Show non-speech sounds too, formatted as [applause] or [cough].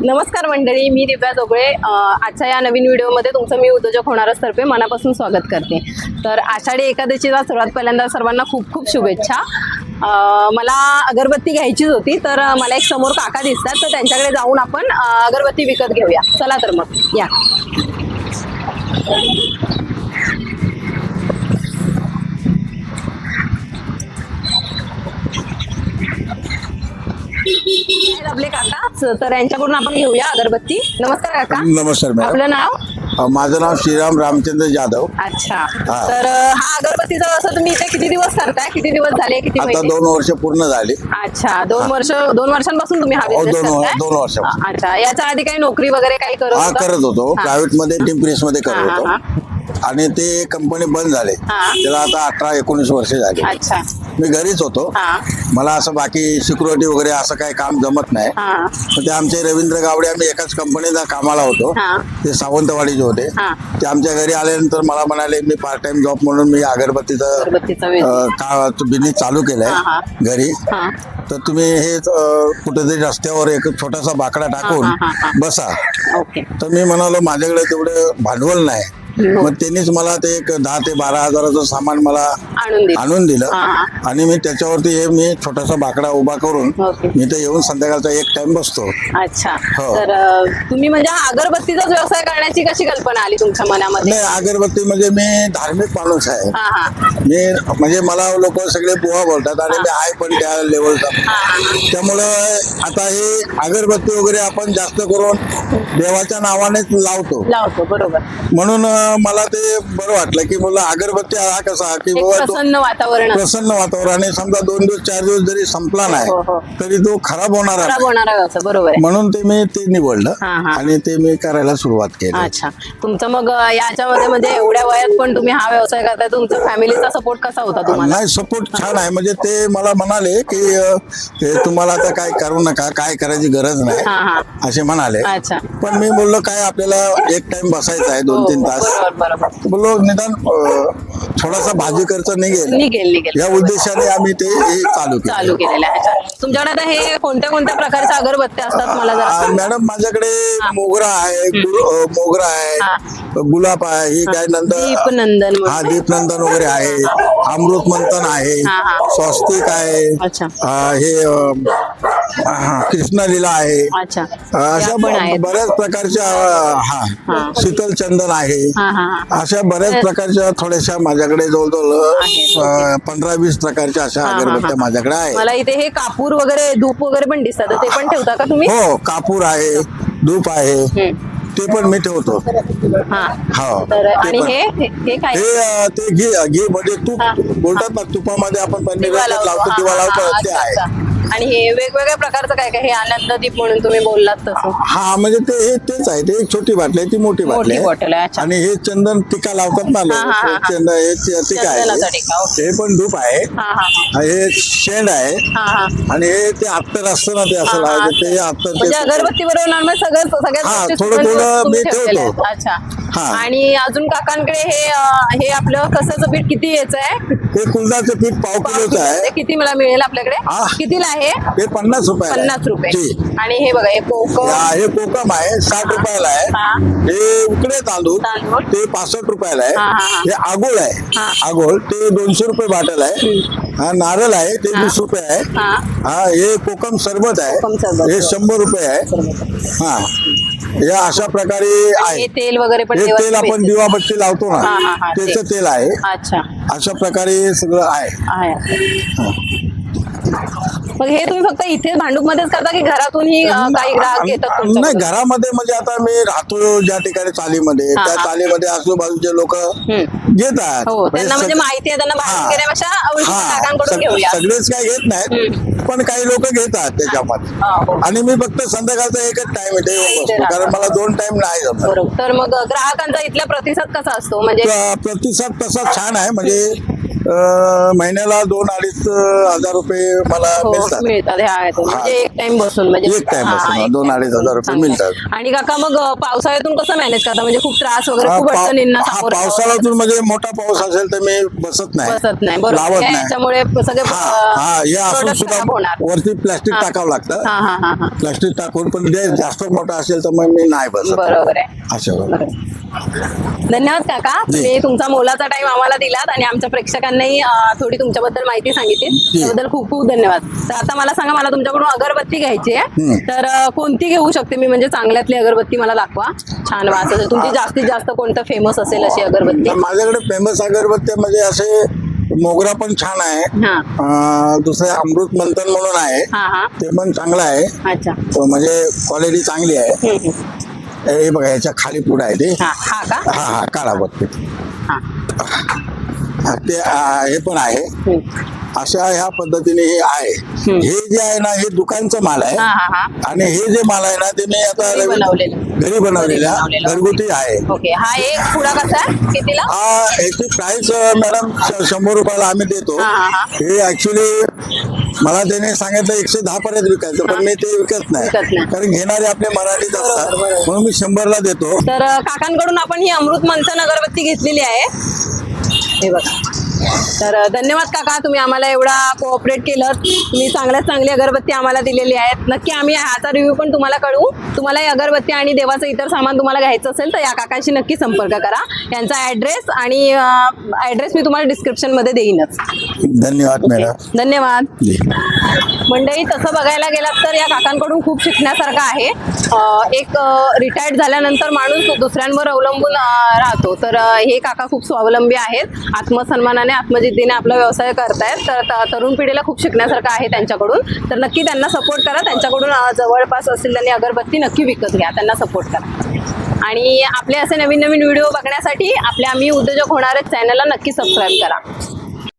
नमस्कार मंडळी मी दिव्या दोगळे. आजच्या या नवीन व्हिडिओमध्ये तुमचं मी उद्योजक होणारच तर्फे मनापासून स्वागत करते. तर आषाढी एकादशीला सर्वात पहिल्यांदा सर्वांना खूप खूप शुभेच्छा. मला अगरबत्ती घ्यायचीच होती तर मला एक समोर काका दिसतात तर त्यांच्याकडे जाऊन आपण अगरबत्ती विकत घेऊया. चला तर मग या. आहेत आपले काका तर यांच्याकडून आपण घेऊया अगरबत्ती. नमस्कार काका. नमस्कार मॅडम. आपलं नाव? अ, माझं नाव श्रीराम रामचंद्र जाधव. अच्छा. तर अं, हा अगरबत्तीचा असं तुम्ही इथे किती दिवस करताय? किती दिवस झाले? किती आता महिने? दोन वर्ष पूर्ण झाली. अच्छा. दोन वर्ष दोन वर्षांपासून तुम्ही हा हो, दोन- करताय? दोन वर्षापासून. हा, अच्छा. याच्या आधी काही नोकरी वगैरे काही करत हा होता? करत होतो. हा. प्रायव्हेटमध्ये टिम्प्रेस मध्ये हा, करत हा, होतो. आणि ते कंपनी बंद झाले. हा. त्याला आता अठरा एकोणीस वर्ष झाली. अच्छा. मी घरीच होतो. हा. मला असं बाकी सिक्युरिटी वगैरे असं काही काम जमत नाही. हा. तर ते आमचे रवींद्र गावडे आम्ही एकाच कंपनीला कामाला होतो. हा. ते सावंतवाडीचे होते. हा. ते आमच्या घरी आल्यानंतर मला म्हणाले मी पार्ट टाइम जॉब म्हणून मी अगरबत्तीचं अगरबत्तीचा वेळ अ, का बिझनेस चालू केलाय हा, हा. घरी. हा. तर तुम्ही हे अ, कुठेतरी रस्त्यावर एक छोटासा बाकडा टाकून हा, हा, हा. बसा. ओके. तर मी म्हणालो माझ्याकडे तेवढं भांडवल नाही. [laughs] मग त्यांनीच मला ते एक दहा ते बारा हजाराचं सामान मला आणून दिलं. हा. आणि मी त्याच्यावरती हे मी छोटासा बाकडा उभा करून ओके. मी तर येऊन संध्याकाळचा एक टाइम बसतो. अच्छा. हो. तर अं, तुम्ही म्हणजे हा अगरबत्तीचाच व्यवसाय करण्याची कशी कल्पना आली तुमच्या मनामध्ये? नाही अगरबत्ती म्हणजे मी धार्मिक माणूस आहे. हा हा. मी म्हणजे मला लोक सगळे बुवा बोलतात आणि मी आहे पण त्या लेवलचा. त्यामुळं आता हे अगरबत्ती वगैरे आपण जास्त करून देवाच्या नावानेच लावतो. लावतो बरोबर. म्हणून अं, मला ते बरं वाटलं की मला अगरबत्ती हा कसा की बाबा तो प्रसन्न वातावरण. प्रसन्न वातावरण आणि समजा दोन दिवस चार दिवस जरी संपला नाही हो, हो. तरी तो खराब होणार खराब नाही. होणारा व्यवसाय बरोबर आहे. म्हणून ते मी ते निवडलं हा, हा. आणि ते मी करायला सुरुवात केली. अच्छा. तुमचं मग अं, याच्यामध्ये म्हणजे एवढ्या वयात पण तुम्ही हा व्यवसाय करताय तुमचा फॅमिलीचा सपोर्ट कसा होता तुम्हाला? नाही सपोर्ट छान आहे. म्हणजे ते मला म्हणाले की अं, ते तुम्हाला आता काय करू नका काय करायची गरज नाही हा हा. असे म्हणाले. अच्छा. पण मी बोललो काय आपल्याला एक टाइम बसायचा आहे दोन हो, तीन तास बरोबर बरोबर. बोललो निदान अं, थोडासा भाजी खर्च निघेल. निघेल निघेल. या उद्देशाने आम्ही ते हे चालू केलं चालू केलेलं आहे. अच्छा. तुमच्याकडे आता हे कोणत्या कोणत्या प्रकारच्या अगरबत्त्या असतात मला जरा आ. मॅडम माझ्याकडे मोगरा आहे गुल- अ, मोगरा आहे गुलाब आहे ही काय नंतर दीपनंदन हा. दीपनंदन वगैरे आहे अमृत मंथन आहे हा, हा. स्वस्तिक आहे अच्छा. आ, हे अ, हा, कृष्णलीला आहे अच्छा अशा पण आहेत. बऱ्याच प्रकारच्या हा. हा शीतल चंदन आहे हा हा हा अशा बऱ्याच प्रकारच्या थोड्याशा माझ्याकडे आहेत, जवळजवळ पंधरा वीस प्रकारच्या अशा हा, हा, अगरबत्त्या हा. माझ्याकडे आहे मला इथे हे कापूर वगैरे धूप वगैरे पण दिसतात तर ते पण ठेवता का तुम्ही हो कापूर आहे धूप आहे हम्म. ते पण मी ठेवतो हा हो तर ते आणि पण. हे हे हे काय हे अं, ते घी घी म्हणजे तूप हा. बोलतात ना तुपामध्ये आपण लावतो. हा, हा, लावतो हा, ते अच्छा, आहे अच्छा. आणि हे वेगवेगळ्या प्रकारचं काय काय? हे आनंद दीप म्हणून तुम्ही बोललात तसं. हा म्हणजे ते हे तेच आहे. ते एक छोटी बाटली आहे ती मोठी बाटली मोठी आहे. बॉटल आहे अच्छा. आणि हे चंदन टिका लावतात ना हा, हा, हा, हा. चंदन हे च- टिका चंदनाचा आहे टिका, ओके. हे पण धूप आहे. हा हा हा, हे शेंड आहे. हा हा. आणि हे ते अत्तर असतं ना ते असं हा, हा. लावायचं ते अत्तर म्हणजे ते अगरबत्ती बरोबर सगळं सगळ्याच हा, गोष्टी थोडं- सुगंध थोडं तुम्ही मी ठेवलेल्या ठेवतो. आहेत. अच्छा. हा. आणि अजून काकांकडे हे अं, हे आपलं कसाचं पीठ किती यायचं आहे? हे कुलदाचं पीठ पाव किलोचं आहे. ते किती मला मिळेल आपल्याकडे? हा. कितीला आहे. हे पन्नास रुपये पन्नास रुपये. आणि हे बघा हे कोकम. हे कोकम आहे साठ रुपयाला आहे. हा. उकडे तांदूळ. ते पासष्ट रुपयाला आहे. हा. आगोळ. आहे. आगोळ ते दोनशे रुपये बाटल आहे. हा नारळ आहे ते. वीस रुपये आहे. हा. हा कोकम सरबत. आहे. हे शंभर रुपये आहे. हा. या अशा प्रकारे आहे. तेल वगैरे हे तेल आपण. दिवाबत्ती लावतो ना. त्याचं तेल. आहे. अच्छा. अशा प्रकारे सगळं आहे. मग हे तुम्ही फक्त इथे भांडूप मध्येच करता की घरातूनही काही ग्राहक येतात नाही तुमच्याकडे? घरामध्ये म्हणजे आता मी राहतो ज्या ठिकाणी चालीमध्ये हा, त्या हा. चालीमध्ये आजूबाजूचे लोक हम्म. घेतात हो त्यांना म्हणजे सग- माहिती आहे त्यांना बाहेर हा. घेण्यापेक्षा ओळखीच्या. काकांकडून सग- घेऊया सगळेच काय घेत नाहीत पण काही लोक घेतात त्याच्यामध्ये हा, हो. आणि मी फक्त संध्याकाळचा एकच टाइम इथे बसतो राहतो. कारण मला दोन टाइम नाही जमत बरोबर तर मग ग्राहकांचा इथला प्रतिसाद कसा असतो म्हणजे प्र- प्रतिसाद तसा छान आहे म्हणजे महिन्याला दोन अडीच हजार रुपये मला हो मिळतात. मिळतात. ह्या ह्यातून. म्हणजे एक टाइम बसून म्हणजे एक time हा, बसून, एक दोन time अडीच हजार रुपये चांगलं. आहे. मिळतात. आणि काका मग अं, पावसाळ्यातून कसं मॅनेज करता? म्हणजे खूप त्रास वगैरे हा, खूप पाव- अडचणींना हा, सामोरं जावं पावसाळ्यातून म्हणजे मोठा पाऊस असेल तर मी बसत नाही. बसत नाही बरोबर. लावत काय नाही. याच्यामुळे सगळे हा हा हे असून product सुद्धा होणार. वरती प्लास्टिक हा. टाकावं लागतं. हा हा हा हा. प्लास्टिक टाकून पण जे जास्त मोठं असेल तर मग मी नाही बसत. बरोबर आहे. अशा धन्यवाद काका. तुम्ही तुमचा मोलाचा टाइम आम्हाला दिलात आणि आमच्या प्रेक्षकांनाही थोडी तुमच्याबद्दल माहिती सांगितली. त्याबद्दल खूप खूप धन्यवाद. तर आता मला सांगा मला तुमच्याकडून अगरबत्ती घ्यायची आहे. तर कोणती घेऊ शकते मी? म्हणजे चांगल्यातली अगरबत्ती मला दाखवा. छान वास असेल. तुमची जास्तीत जास्त कोणतं फेमस असेल अशी अगरबत्ती? माझ्याकडे फेमस अगरबत्त्या म्हणजे असे मोगरा पण छान आहे. दुसरे अमृत मंथन म्हणून आहे. ते पण चांगलं आहे. म्हणजे क्वालिटी चांगली आहे. हे बघा याच्या खाली पुढे आहे ते. हा हा का? हा हा काळा बघते हा. ते आ, हे पण आहे. हम्म. अशा ह्या पद्धतीने हे आहे. हे जे आहे ना हे दुकानचं माल आहे. हा हा हा. आणि हे जे माल आहे ना ते मी आता घरी बनवलेलं. घरी बनवलेला घरी बनवलेलं. घरगुती आहे. ओके हा एक पुडा कसा आहे? कितीला? हा याची प्राइस मॅडम श- शंभर रुपयाला आम्ही देतो. हा, हा, हा. हे ऍक्च्युली मला त्याने सांगितलं एकशे दहा पर्यंत विकायचं पण मी ते विकत नाही. कारण घेणारे आपले मराठीच असतात. म्हणून मी शंभरला देतो तर काकांकडून आपण ही अमृत मंथन अगरबत्ती घेतलेली आहे हे बघा तर धन्यवाद काका तुम्ही आम्हाला एवढा कोऑपरेट केलं. तुम्ही चांगल्यात चांगली अगरबत्ती आम्हाला दिलेली आहेत. नक्की आम्ही ह्याचा रिव्ह्यू पण तुम्हाला कळवू. तुम्हाला ही अगरबत्ती आणि देवाचं इतर सामान तुम्हाला घ्यायचं असेल तर या काकांशी नक्की संपर्क करा. यांचा ॲड्रेस आणि ॲड्रेस मी तुम्हाला डिस्क्रिप्शनमध्ये देईनच. धन्यवाद मॅडम धन्यवाद. मंडळी तसं बघायला गेलात तर या काकांकडून खूप शिकण्यासारखं आहे. एक रिटायर्ड झाल्यानंतर माणूस दुसऱ्यांवर अवलंबून राहतो. तर हे काका खूप स्वावलंबी आहेत. आत्मसन्मानाने आत्मजिद्दीने आपला व्यवसाय करतायत तर तरुण पिढीला खूप शिकण्यासारखं आहे त्यांच्याकडून. तर नक्की त्यांना सपोर्ट करा. त्यांच्याकडून जवळपास जवळपास त्यांनी अगरबत्ती नक्की विकत घ्या. त्यांना सपोर्ट करा. आणि आपले असे नवीन नवीन व्हिडिओ बघण्यासाठी आपल्या आम्ही उद्योजक होणाऱ्या चॅनलला नक्की सबस्क्राईब करा.